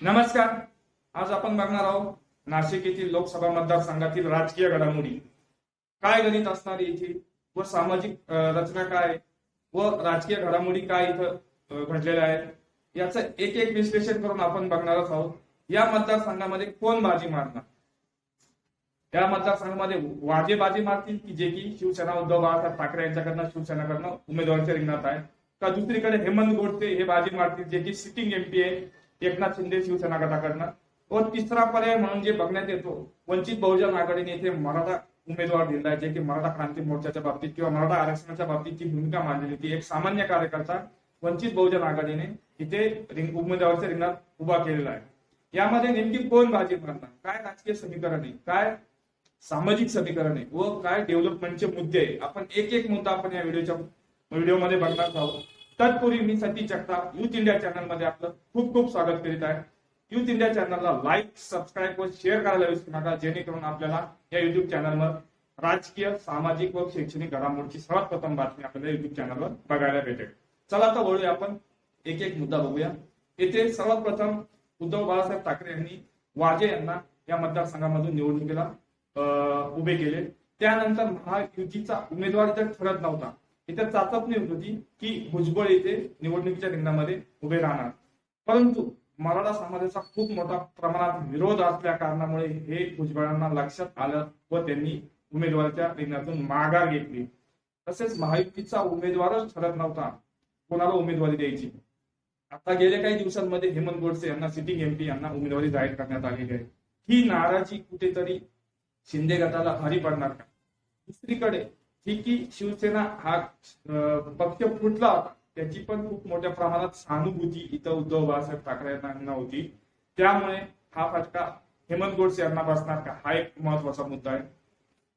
नमस्कार. आज आपण बघणार आहोत नाशिक येथील लोकसभा मतदारसंघातील राजकीय घडामोडी. काय गणित असणार आहे इथे? व सामाजिक रचना काय? व राजकीय घडामोडी काय इथं घडलेल्या आहेत? याचं एक एक विश्लेषण करून आपण बघणारच आहोत. या मतदारसंघामध्ये कोण बाजी मारणार? या मतदारसंघामध्ये वाजे बाजी मारतील की जे की शिवसेना उद्धव बाळासाहेब ठाकरे यांच्याकडनं शिवसेनाकडनं उमेदवारांच्या रिंगणात आहे का दुसरीकडे हेमंत गोडसे हे बाजी मारतील जे की सिटिंग एमपी आहे? एकनाथ शिंदे शिवसेना गटाकडनं. व तिसरा पर्याय म्हणून जे बघण्यात येतो वंचित बहुजन आघाडीने इथे मराठा उमेदवार दिला आहे जे की मराठा क्रांती मोर्चाच्या बाबतीत किंवा मराठा आरक्षणाच्या बाबतीतची भूमिका मांडलेली ती एक सामान्य कार्यकर्ता वंचित बहुजन आघाडीने इथे रिंग उमेदवाराच्या रिंगणात उभा केलेला आहे. यामध्ये नेमकी कोण बाजी मारणार काय राजकीय समीकरण? आहे काय सामाजिक समीकरण? आहे व काय डेव्हलपमेंटचे मुद्दे? आहे आपण एक एक मुद्दा आपण या व्हिडिओच्या व्हिडिओमध्ये बघणार आहोत. तत्पूर्वी मी सती जगताप युथ इंडिया चॅनलमध्ये आपलं खूप खूप स्वागत करीत आहे. युथ इंडिया चॅनलला लाईक सबस्क्राईब व शेअर करायला विसरू नका जेणेकरून आपल्याला या युट्यूब चॅनलवर राजकीय सामाजिक व शैक्षणिक घडामोडीची सर्वात प्रथम बातमी आपल्याला युट्यूब चॅनलवर बघायला भेटेल. चला आता वळूया आपण. एक एक मुद्दा बघूया. येथे सर्वात प्रथम उद्धव बाळासाहेब ठाकरे यांनी वाजे यांना या मतदारसंघामधून निवडणुकीला अं, उभे केले. त्यानंतर महायुतीचा उमेदवार इथे ठरत नव्हता. इथे चाचपणी होत होती की भुजबळ येथे निवडणुकीच्या रिंगणामध्ये उभे राहणार. परंतु मराठा समाजाचा खूप मोठा प्रमाणात विरोध असल्या कारणामुळे हे भुजबळांना लक्षात आलं व त्यांनी उमेदवाराच्या रिंगणातून माघार घेतली. तसेच महायुतीचा उमेदवारच ठरत नव्हता. कोणाला उमेदवारी द्यायची? आता गेल्या काही दिवसांमध्ये हेमंत गोडसे यांना सिटिंग एमपी यांना उमेदवारी जाहीर करण्यात आलेली आहे. ही नाराजी कुठेतरी शिंदे गटाला हरी पडणार का? दुसरीकडे ही की शिवसेना हा पक्ष फुटला त्याची पण खूप मोठ्या प्रमाणात सहानुभूती इथं उद्धव बाळासाहेब ठाकरे यांना होती. त्यामुळे हा फटका हेमंत गोडसे यांना बसणार का? हा एक महत्त्वाचा मुद्दा आहे.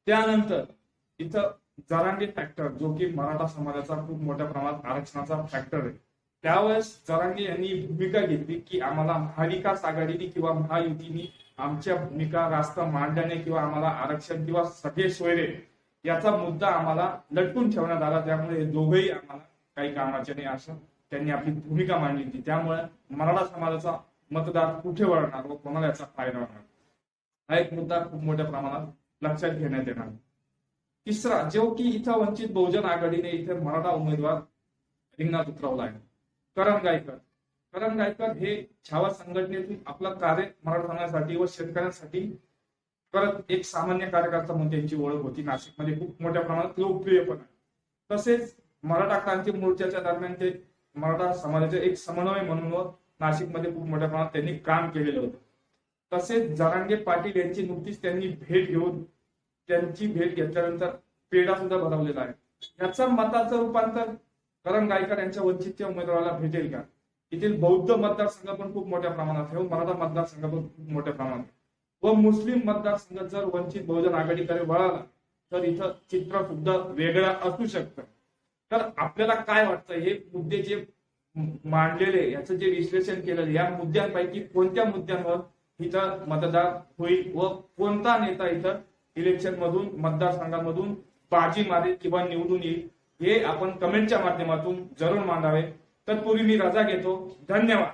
त्यानंतर इथं जरांगे फॅक्टर जो की मराठा समाजाचा खूप मोठ्या प्रमाणात आरक्षणाचा फॅक्टर आहे. त्यावेळेस जरांगे यांनी भूमिका घेतली की आम्हाला महाविकास आघाडीने किंवा महायुतीने आमच्या भूमिका रास्त मांडल्याने किंवा आम्हाला आरक्षण किंवा सगळे सोयरे याचा मुद्दा आम्हाला लटकून ठेवण्यात आला. त्यामुळे हे दोघंही आम्हाला काही कामाचे नाही असं त्यांनी आपली भूमिका मांडली होती. त्यामुळे मराठा समाजाचा मतदार कुठे वळणार व कोणाला याचा फायदा होणार? हा एक मुद्दा खूप मोठ्या प्रमाणात लक्षात घेण्यात येणार. तिसरा जो की इथं वंचित बहुजन आघाडीने इथे मराठा उमेदवार रिंगणात उतरवला आहे. करण गायकर करण गायकर हे छावा संघटनेतून आपलं कार्य मराठा समाजासाठी व शेतकऱ्यांसाठी परत एक सामान्य कार्यकर्ता म्हणून त्यांची ओळख होती. नाशिकमध्ये खूप मोठ्या प्रमाणात लोकप्रिय पण आहे. तसेच मराठा क्रांती मोर्चाच्या दरम्यान ते मराठा समाजाचे एक समन्वय म्हणून नाशिकमध्ये खूप मोठ्या प्रमाणात त्यांनी काम केलेलं होतं. तसेच जरांगे पाटील यांची नुकतीच त्यांनी भेट घेऊन त्यांची भेट घेतल्यानंतर पेढा सुद्धा भरवलेला आहे. याचं मताचं रूपांतर करण गायकर यांच्या वंचितच्या उमेदवाराला भेटेल का? येथील बौद्ध मतदारसंघ पण खूप मोठ्या प्रमाणात आहे हो. मराठा मतदारसंघ पण खूप मोठ्या प्रमाणात आहे. व मुस्लिम मतदारसंघ जर वंचित बहुजन आघाडीकडे वळाला तर इथं चित्र सुद्धा वेगळं असू शकतं. तर आपल्याला काय वाटतं? हे मुद्दे जे मांडलेले याचं जे विश्लेषण केलं या मुद्द्यांपैकी कोणत्या मुद्द्यांवर इथं मतदार होईल व कोणता नेता इथं इलेक्शन मधून मतदारसंघामधून बाजी मारेल किंवा निवडून येईल हे आपण कमेंटच्या माध्यमातून जरूर मांडावे. तत्पूर्वी मी रजा घेतो. धन्यवाद.